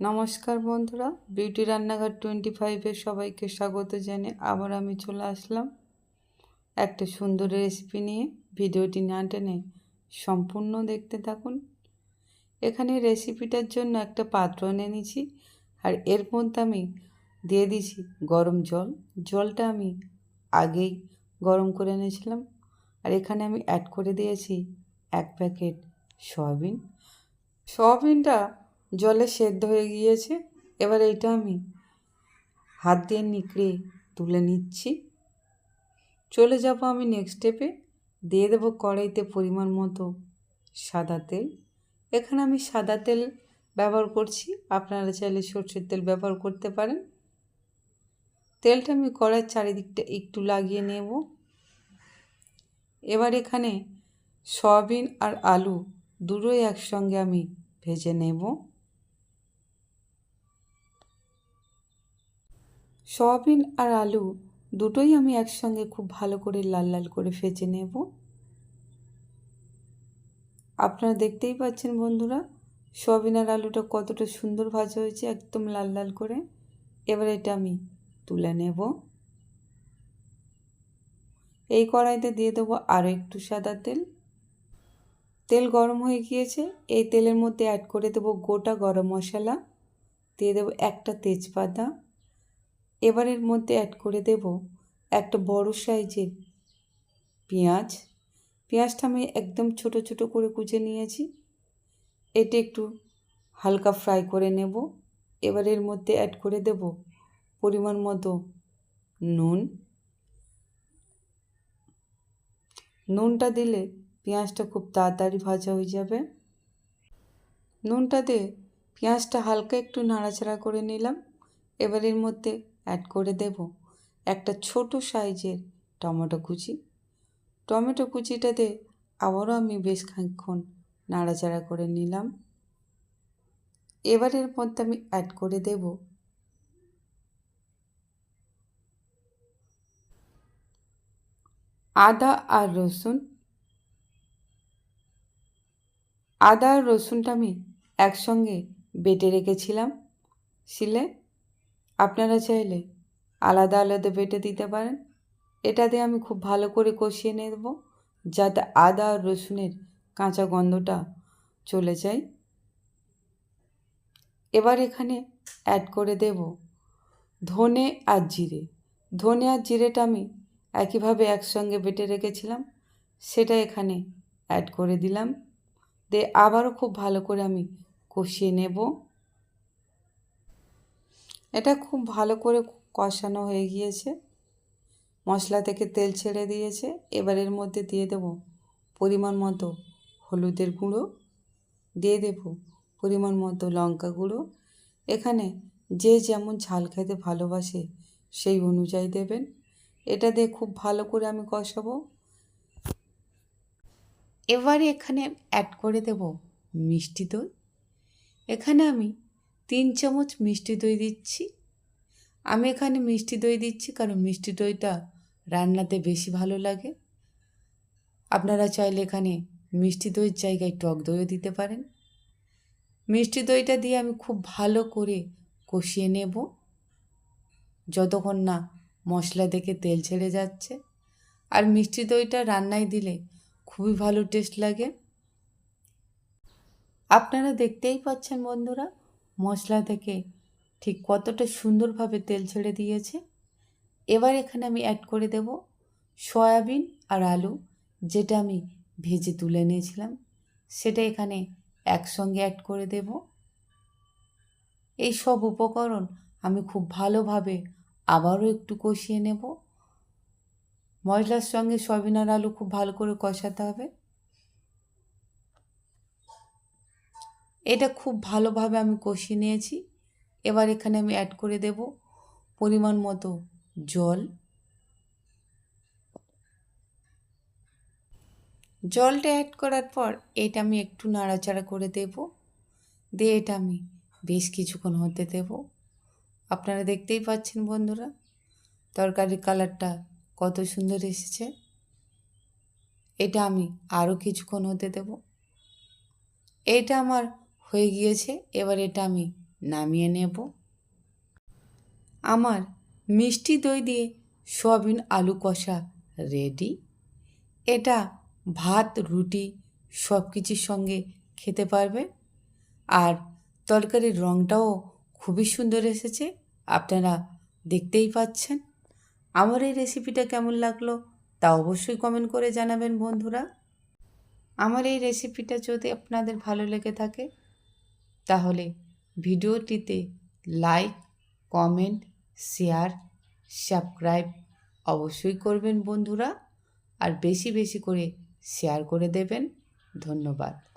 নমস্কার বন্ধুরা, বিউটি রান্নাঘর টোয়েন্টি ফাইভে সবাইকে স্বাগত জানিয়ে আবার আমি চলে আসলাম একটা সুন্দর রেসিপি নিয়ে। ভিডিওটি না টেনে সম্পূর্ণ দেখতে থাকুন। এখানে রেসিপিটার জন্য একটা পাত্র এনে নিয়েছি আর এর মধ্যে আমি দিয়ে দিছি গরম জল। জলটা আমি আগেই গরম করে এনেছিলাম আর এখানে আমি অ্যাড করে দিয়েছি এক প্যাকেট সয়াবিন সয়াবিনটা জলে সেদ্ধ হয়ে গিয়েছে, এবার এটা আমি হাত দিয়ে নিকড়ে তুলে নিচ্ছি। চলে যাব আমি নেক্সট স্টেপে দিয়ে দেবো কড়াইতে পরিমাণ মতো সাদা তেল। এখানে আমি সাদা তেল ব্যবহার করছি, আপনারা চাইলে সর্ষের তেল ব্যবহার করতে পারেন। তেলটা আমি কড়াইয়ের চারিদিকটা একটু লাগিয়ে নেব। এবার এখানে সয়াবিন আর আলু দুটোই একসঙ্গে আমি ভেজে নেব। সয়াবিন আর আলু দুটোই আমি একসঙ্গে খুব ভালো করে লাল লাল করে ভেজে নেব। আপনারা দেখতেই পাচ্ছেন বন্ধুরা, সয়াবিন আর আলুটা কতটা সুন্দর ভাজা হয়েছে, একদম লাল লাল করে। এবার এটা আমি তুলে নেব। এই কড়াইতে দিয়ে দেবো আরও একটু সাদা তেল। তেল গরম হয়ে গিয়েছে, এই তেলের মধ্যে অ্যাড করে দেবো গোটা গরম মশলা। দিয়ে দেবো একটা তেজপাতা। এবার এর মধ্যে অ্যাড করে দেব একটা বড় সাইজের পেঁয়াজ। পেঁয়াজটা আমি একদম ছোট ছোট করে কুচে নিয়েছি। এটা একটু হালকা ফ্রাই করে নেব। এবার এর মধ্যে অ্যাড করে দেব পরিমাণ মতো নুন। নুনটা দিলে পেঁয়াজটা খুব তাড়াতাড়ি ভাজা হয়ে যাবে। নুনটা দিয়ে পেঁয়াজটা হালকা একটু নাড়াচাড়া করে নিলাম। এবার এর মধ্যে অ্যাড করে দেব একটা ছোট সাইজের টমেটো কুচি। টমেটো কুচিটাতে আবারও আমি বেশ খানিক্ষণ নাড়াচাড়া করে নিলাম। এবারের মধ্যে আমি অ্যাড করে দেব আদা আর রসুন। আদা আর রসুনটা আমি একসঙ্গে বেটে রেখেছিলাম, শিলে। আপনারা চাইলে আলাদা আলাদা বেটে দিতে পারেন। এটা দিয়ে আমি খুব ভালো করে কষিয়ে নেব, যাতে আদা আর রসুনের কাঁচা গন্ধটা চলে যায়। এবার এখানে অ্যাড করে দেব ধনে আর জিরে। ধনে আর জিরেটা আমি একইভাবে একসঙ্গে বেটে রেখেছিলাম, সেটা এখানে অ্যাড করে দিলাম। দিয়ে আবারও খুব ভালো করে আমি কষিয়ে নেব। এটা খুব ভালো করে কষানো হয়ে গিয়েছে। মশলা থেকে তেল ছেড়ে দিয়েছে। এবার এর মধ্যে দিয়ে দেব পরিমাণ মতো হলুদের গুঁড়ো। দিয়ে দেব পরিমাণ মতো লঙ্কা গুঁড়ো। এখানে যে যেমন ঝাল খেতে ভালোবাসে সেই অনুযায়ী দেবেন। এটা দিয়ে খুব ভালো করে আমি কষাবো। এবারে এখানে অ্যাড করে দেব মিষ্টি দই। এখানে আমি তিন চামচ মিষ্টি দই দিচ্ছি। আমি এখানে মিষ্টি দই দিচ্ছি কারণ মিষ্টি দইটা রান্নাতে বেশি ভালো লাগে। আপনারা চাইলে এখানে মিষ্টি দইয়ের জায়গায় টক দইও দিতে পারেন। মিষ্টি দইটা দিয়ে আমি খুব ভালো করে কষিয়ে নেব। যতক্ষণ না মশলা থেকে তেল ছেড়ে যাচ্ছে। আর মিষ্টি দইটা রান্নায় দিলে খুবই ভালো টেস্ট লাগে। আপনারা দেখতেই পাচ্ছেন বন্ধুরা মশলা থেকে ঠিক কতটা সুন্দরভাবে তেল ছেড়ে দিয়েছে। এবার এখানে আমি অ্যাড করে দেব সয়াবিন আর আলু, যেটা আমি ভেজে তুলে নিয়েছিলাম সেটা এখানে একসঙ্গে অ্যাড করে দেব। এই সব উপকরণ আমি খুব ভালোভাবে আবারও একটু কষিয়ে নেব। মশলার সঙ্গে সয়াবিন আর আলু খুব ভালো করে কষাতে হবে। এটা খুব ভালোভাবে আমি কষিয়ে নিয়েছি। এবার এখানে আমি অ্যাড করে দেব পরিমাণ মতো জল। জলটা অ্যাড করার পর এটা আমি একটু নাড়াচাড়া করে দেব। দিয়ে এটা আমি বেশ কিছুক্ষণ হতে দেব। আপনারা দেখতেই পাচ্ছেন বন্ধুরা, তরকারির কালারটা কত সুন্দর এসেছে। এটা আমি আরও কিছুক্ষণ হতে দেব। এটা আমার হয়ে গিয়েছে, এবার এটা আমি নামিয়ে নেব। আমার মিষ্টি দই দিয়ে সয়াবিন আলু কষা রেডি এটা ভাত, রুটি সব কিছুর সঙ্গে খেতে পারবে। আর তরকারির রঙটাও খুবই সুন্দর এসেছে, আপনারা দেখতেই পাচ্ছেন। আমার এই রেসিপিটা কেমন লাগল তা অবশ্যই কমেন্ট করে জানাবেন বন্ধুরা। আমার এই রেসিপিটা যদি আপনাদের ভালো লেগে থাকে তাহলে ভিডিওটিতে লাইক, কমেন্ট, শেয়ার, সাবস্ক্রাইব অবশ্যই করবেন বন্ধুরা। আর বেশি বেশি করে শেয়ার করে দেবেন। ধন্যবাদ।